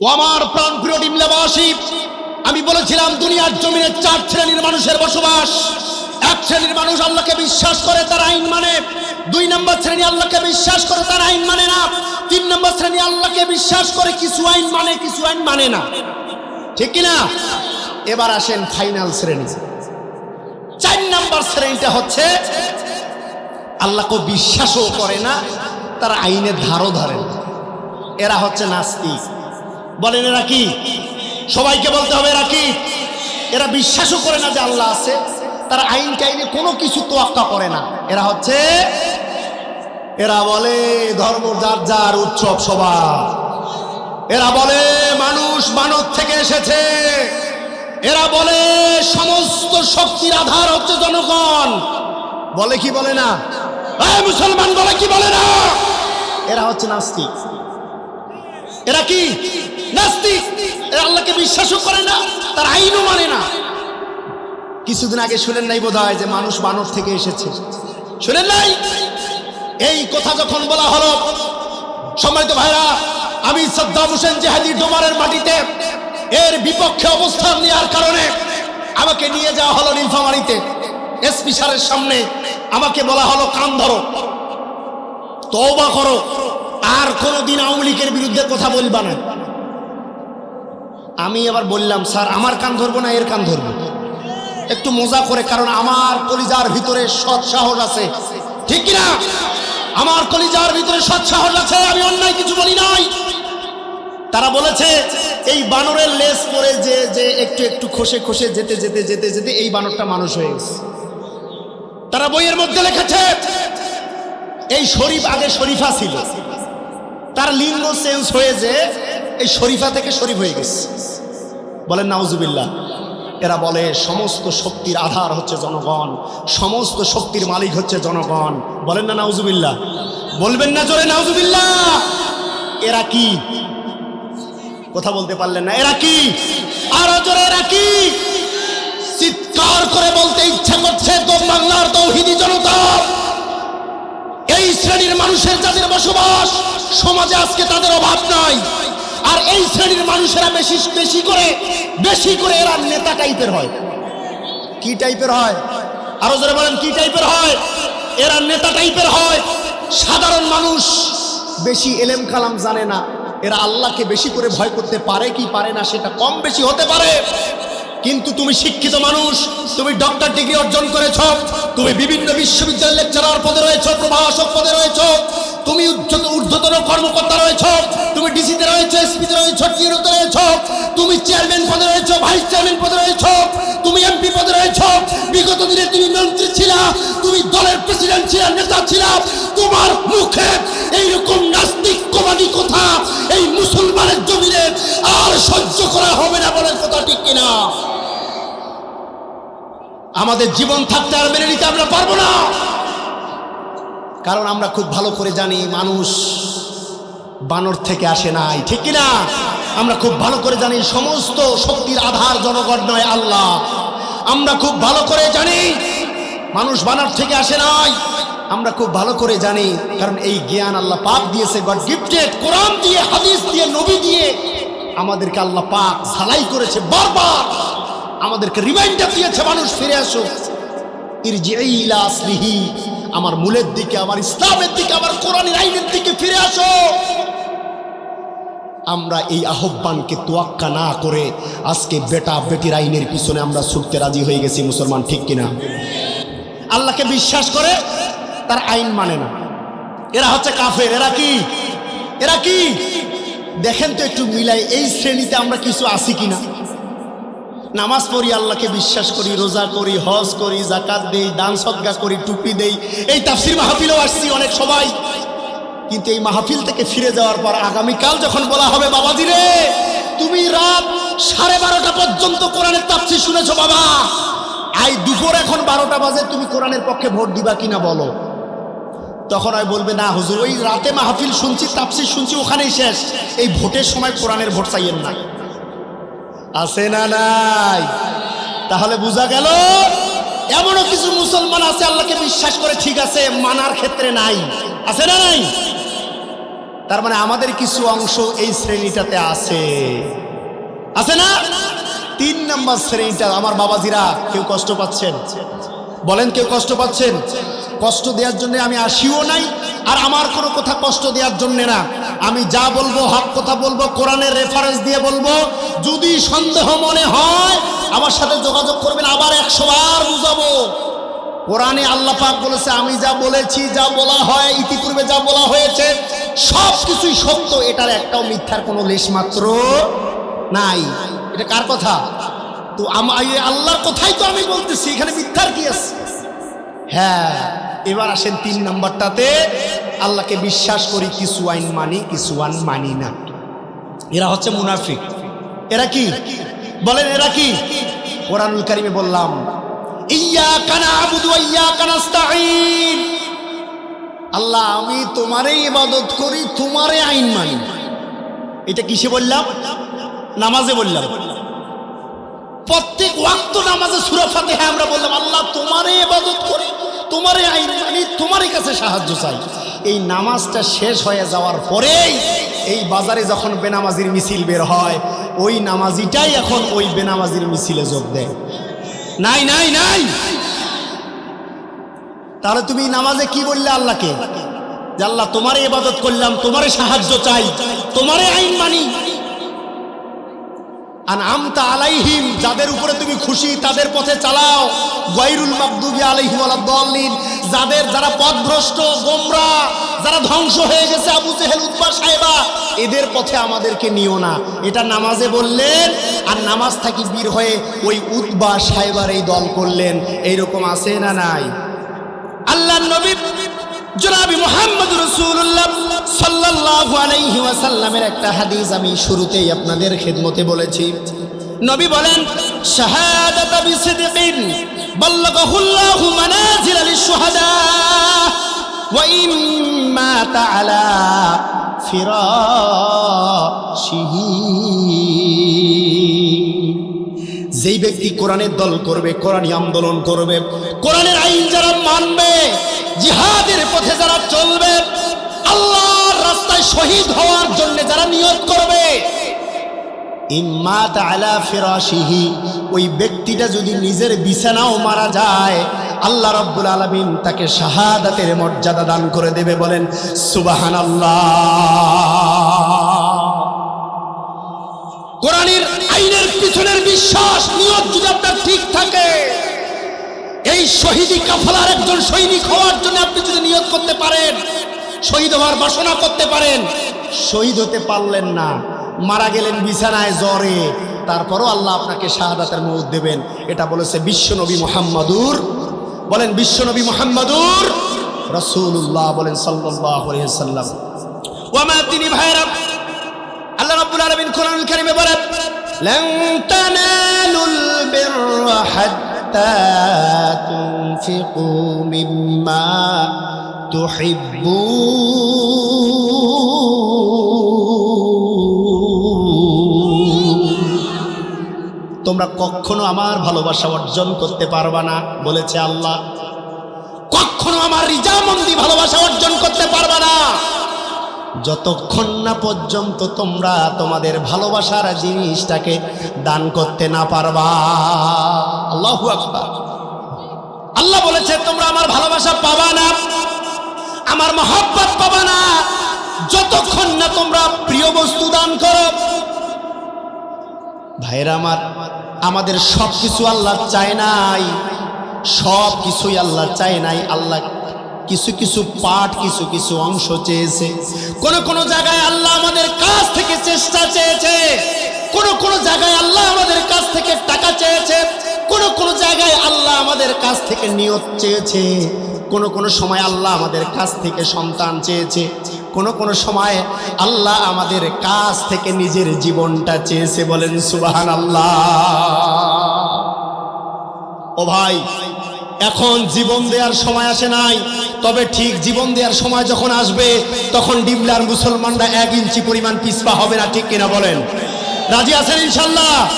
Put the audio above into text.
ও আমার প্রাণ প্রিয় ডিমলাবাসী, আমি বলেছিলাম দুনিয়ার জমিনে চার শ্রেণির মানুষের বসবাস। এক শ্রেণির মানুষ আল্লাহকে বিশ্বাস করে, তার আইন মানে। দুই নম্বর শ্রেণি আল্লাহকে বিশ্বাস করে, তার আইন মানে না। তিন নম্বর শ্রেণি আল্লাহকে বিশ্বাস করে, কিছু আইন মানে কিছু আইন মানে না। ঠিক কিনা? এবার আসেন ফাইনাল শ্রেণি। চার নম্বর শ্রেণীটা হচ্ছে, আল্লাহকে বিশ্বাসও করে না, তার আইনের ধারও ধরে এরা হচ্ছে নাস্তিক। বলেন, এরা কি? সবাইকে বলতে হবে, এরা কি? এরা বিশ্বাসও করে না যে আল্লাহ আছে, তারা আইন টাইনে কোনো কিছু তোয়াক্কা করে না। এরা হচ্ছে, এরা বলে ধর্ম যার যার উৎসব সবার। এরা বলে মানুষ মানব থেকে এসেছে। এরা বলে সমস্ত শক্তির আধার হচ্ছে জনগণ। বলে কি বলে না? মুসলমান বলে কি বলে না? এরা হচ্ছে নাস্তিক। এরা কি? নাস্তিক? এরা আল্লাহকে বিশ্বাসও করে না, তার আইনও মানে না। কিছুদিন আগে শুনেন নাই বোধ যে মানুষ বানর থেকে এসেছে। শুনেন নাই? এই কথা যখন বলা হলো, সম্মানিত ভাইরা, আমি সাদ্দাম হোসেন জেহাদি ডোমারের মাটিতে এর বিপক্ষে অবস্থান নেওয়ার কারণে আমাকে নিয়ে যাওয়া হলো নীলফামারিতে। এসপি সারের সামনে আমাকে বলা হলো, কান ধরো, তওবা করো। আর কোনোদিন আওয়ামী লীগের বিরুদ্ধে কথা বলবা না। আমি এবার বললাম, স্যার, আমার কান ধরবো না, এর কান ধরবো? একটু মজা করে, কারণ আমার কলিজার ভিতরে সৎ সাহস আছে। ঠিক কিনা? আমার কলিজার ভিতরে সৎ সাহস আছে, আমি অন্যায় কিছু বলি নাই। তারা বলেছে, এই বানরের লেস পরে যে যে একটু একটু খসে খসে যেতে যেতে যেতে যেতে এই বানরটা মানুষ হয়ে গেছে। তারা বইয়ের মধ্যে লিখেছে, এই শরীফ আগে শরীফা ছিল। তার লিঙ্গ চেঞ্জ হয়ে যে এই শরীফা থেকে শরীফ হয়ে গেছে। বলেন, নাউজুবিল্লাহ। এরা বলে, সমস্ত শক্তির আধার হচ্ছে জনগণ, সমস্ত শক্তির মালিক হচ্ছে জনগণ। বলেন না, নাউজুবিল্লাহ। বলবেন না জোরে, নাউজুবিল্লাহ। এরা কি? কথা বলতে পারলেন না। এরা কি? আরও জোরে, এরা কি? চিৎকার করে বলতে ইচ্ছা করছে তো বাংলার তৌহিদি জনতা। এই শ্রেণির মানুষের যাদের বসবাস। সমাজে আজকে তাদের অভাব নাই। আর এই শ্রেণির মানুষেরা বেশি বেশি করে বেশি করে এরা নেতা টাইপের হয়। কি টাইপের হয়? আরও জোরে বলেন, কি টাইপের হয়? এরা নেতা টাইপের হয়। সাধারণ মানুষ বেশি এলেম কালাম জানে না। এরা আল্লাহকে বেশি করে ভয় করতে পারে কি পারে না, সেটা কম বেশি হতে পারে। কিন্তু তুমি শিক্ষিত মানুষ, তুমি ডক্টর ডিগ্রি অর্জন করেছ, তুমি বিভিন্ন বিশ্ববিদ্যালয়ের লেকচারার পদে রয়েছ, প্রভাষক পদে রয়েছ, তুমি ঊর্ধ্বতন কর্মকর্তা রয়েছ, তুমি ডিসিতে রয়েছ, এসপিতে রয়েছ টিউরোতে রয়েছ, তুমি চেয়ারম্যান পদে রয়েছ ভাইস চেয়ারম্যান পদে রয়েছ দলের প্রেসিডেন্ট ছিলা নেতা ছিলা তোমার মুখে এইরকম নাস্তিক কমানি কথা এই মুসলমানের জমিনে আর সহ্য করা হবে না বলে কথা ঠিক কিনা? আমাদের জীবন থাকতে আর মেনে নিতে আমরা পারব না। কারণ আমরা খুব ভালো করে জানি মানুষ বানর থেকে আসে নাই, ঠিক কিনা? আমরা খুব ভালো করে জানি সমস্ত শক্তির আধার জনগণ নয়, আল্লাহ। আমরা খুব ভালো করে জানি মানুষ বানার থেকে আসে নাই। আমরা খুব ভালো করে জানি, কারণ এই জ্ঞান আল্লাহ পাক দিয়েছে। গড গিফটেড কোরআন দিয়ে, হাদিস দিয়ে, নবী দিয়ে। আমাদেরকে আল্লাহ পাক ঝালাই করেছে বারবার। আমাদেরকে রিমাইন্ডার দিয়েছে, মানুষ ফিরে আসো। আমার মূলের দিকে, আমার ইসলামের দিকে, আমার কোরআনের আইনের দিকে ফিরে আসো। আমরা এই আহ্বানকে তোয়াক্কা না করে আজকে বেটা বেটির আইনের পিছনে আমরা ছুটতে রাজি হয়ে গেছি, মুসলমান ঠিক কিনা? আল্লাহকে বিশ্বাস করে, তার আইন মানে না। এরা হচ্ছে কাফের, এরা কি? এরা কি? দেখেন তো একটু মিলাই এই শ্রেণীতে আমরা কিছু আছি কিনা? নামাজ পড়ি, আল্লাহকে বিশ্বাস করি, রোজা করি, হজ করি জাকাত দেই, দান সদ্গা করি, টুপি দেই। এই তাফসির মাহফিলেও আসছি অনেক সবাই। কিন্তু এই মাহফিল থেকে ফিরে যাওয়ার পর আগামীকাল যখন বলা হবে, বাবাজি রে, তুমি রাত সাড়ে বারোটা পর্যন্ত কোরআনের তাফসির শুনেছ, বাবা? আই দুপুর এখন বারোটা বাজে, তুমি কোরআনের পক্ষে ভোট দিবা কিনা বলো? তখন আর বলবে, না, হুজুর, ওই রাতে মাহফিল শুনছি, তাফসির শুনছি, ওখানেই শেষ। এই ভোটের সময় কোরআনের ভোট চাইয়েন না। আছে না নাই? তাহলে বোঝা গেল, এমনও কিছু মুসলমান আছে, আল্লাহকে বিশ্বাস করে ঠিক আছে, মানার ক্ষেত্রে নাই। আছে না নাই? তার মানে আমাদের কিছু অংশ এই শ্রেণীটাতে আছে। আছে না? তিন নাম্বার শ্রেণীটা আমার বাবাজিরা কেউ কষ্ট পাচ্ছেন? বলেন কেউ কষ্ট পাচ্ছেন? কষ্ট দেওয়ার জন্য আমি আসিও নাই, আর আমার কোনো কথা কষ্ট দেওয়ার জন্য না। আমি যা বলব, হক কথা বলব, কোরআনের রেফারেন্স দিয়ে বলব। যদি সন্দেহ মনে হয়, আমার সাথে যোগাযোগ করবেন, আবার একশো বার বুঝাবো। কোরআনে আল্লাহ পাক বলেছে, আমি যা বলেছি, যা বলা হয়, ইতিপূর্বে যা বলা হয়েছে সব কিছুই সত্য। এটার একটাও মিথ্যার কোনো লেশ মাত্র নাই। এটা কার কথা? তো আল্লাহর কথাই তো আমি বলতেছি, এখানে মিথ্যার কি আছে? হ্যাঁ এবার আসেন তিন নাম্বারটাতে, আল্লাহকে বিশ্বাস করি, কিছু আইন মানি, কিছু আইন মানি না। এরা হচ্ছে মুনাফিক। এরা কি? বলেন, এরা কি? কোরআনুল কারিমে বললাম ইয়া কানা আবুদু ইয়া কানাস্তাইন আল্লাহ, আমি তোমারে ইবাদত করি, তোমারে আইন মানি। এটা কিসে বললাম? নামাজে বললাম। প্রত্যেক ওয়াক্ত নামাজে সুরা ফাতিহা আমরা বললাম, আল্লাহ তোমারে ইবাদত করি তোমারে আইন মানি তোমারই কাছে সাহায্য চাই। এই নামাজটা শেষ হয়ে যাওয়ার পরেই এই বাজারে যখন বেনামাজির মিছিল বের হয়, ওই নামাজিটাই এখন ওই বেনামাজির মিছিলে যোগ দেয়। নাই নাই নাই! তাহলে তুমি নামাজে কি বললে আল্লাহকে? যে আল্লাহ তোমারে ইবাদত করলাম তোমারে সাহায্য চাই তোমারে আইন মানি। আন আমতা আলাইহিম, যাদের উপরে তুমি খুশি, তাদের পথে চালাও। গায়রুল মাকদুবি আলাইহিম ওয়ালাদ-দাল্লিন যাদের যারা পথভ্রষ্ট, গোমরা, যারা ধ্বংস হয়ে গেছে আবু জেহেল, উতবা সাহেবা, এদের পথে আমাদেরকে নিও না। এটা নামাজে বললেন, আর নামাজ থাকি বীর হয়ে ওই উতবা সাহেবার এই দল করলেন। এইরকম আছে না নাই? আল্লাহ নবী জনাবি মোহাম্মদ রসুল্লাহ সাল্লাল্লাহু আলাইহি ওয়াসাল্লামের একটা হাদিস আমি শুরুতেই আপনাদের খেদমতে বলেছি। নবী বলেন, শাহাদাত তাআলা ফিরাশিহি। যেই ব্যক্তি কোরআনের দল করবে কোরআনী আন্দোলন করবে, কোরআনের আইন যারা মানবে জিহাদের পথে যারা চলবে, আল্লাহর রাস্তায় শহীদ হওয়ার জন্য যারা নিয়োগ করবে ইম্মাত আলা ফিরাশিহি, ওই ব্যক্তিটা যদি নিজের বিছানাও মারা যায়, আল্লাহ রব্বুল আলামিন তাকে শাহাদাতের মর্যাদা দান করে দেবে বলেন, সুবহানাল্লাহ। কোরআনের আইনের পিছনের বিশ্বাস, নিয়ত যদি আপনার ঠিক থাকে এই শহীদি কাফলার একজন সৈনিক হওয়ার জন্য আপনি যদি নিয়ত করতে পারেন শহীদ হওয়ার বাসনা করতে পারেন শহীদ হতে পারলেন না মারা গেলেন বিছানায় জ্বরে তারপরও আল্লাহ আপনাকে শাহাদাতের মৌত দেবেন এটা বলেছে বিশ্বনবী মোহাম্মদুর বলেন বিশ্বনবী মোহাম্মদুর রসুল্লাহ বলেন সাল্লাহ সাল্লাম ওয়ামা তিনি ভাইরা আল্লাহ রাব্বুল আলামিন কোরআনুল কারীমে বলেন لن تنالوا البر حتى تنفقوا مما تحبون তোমরা কখনো আমার ভালোবাসা অর্জন করতে পারবা না বলেছে আল্লাহ কখনো আমার রিজামন্দি ভালোবাসা অর্জন করতে পারবা না যতক্ষণ না পর্যন্ত তোমরা তোমাদের ভালোবাসার জিনিসটাকে দান করতে না পারবা। আল্লাহু আল্লাহ বলেছে, তোমরা আমার ভালোবাসা পাবা না, আমার মহাব্বত পাবা না। যতক্ষণ না তোমরা প্রিয় বস্তু দান করো। ভাইরা আমার, আমাদের সব কিছু আল্লাহ চায় নাই সব কিছুই আল্লাহ চায় নাই। আল্লাহ কিছু কিছু পাঠ, কিছু কিছু অংশ চেয়েছে। কোন কোন জায়গায় আল্লাহ আমাদের কাছ থেকে চেষ্টা চেয়েছে। কোন কোন জায়গায় আল্লাহ আমাদের কাছ থেকে টাকা চেয়েছে। কোন কোন জায়গায় আল্লাহ আমাদের কাছ থেকে নিয়ত চেয়েছে। কোন কোন সময় আল্লাহ আমাদের কাছ থেকে সন্তান চেয়েছে। কোন কোন সময় আল্লাহ আমাদের কাছ থেকে নিজের জীবনটা চেয়েছে বলেন সুবাহান আল্লাহ ও ভাই এখন জীবন দেওয়ার সময় আসে নাই। তবে ঠিক জীবন দেওয়ার সময় যখন আসবে, তখন ডিমলার মুসলমানরা এক ইঞ্চি পরিমাণ পিসপা হবে না, ঠিক কিনা বলেন? রাজি আছেন ইনশাল্লাহ?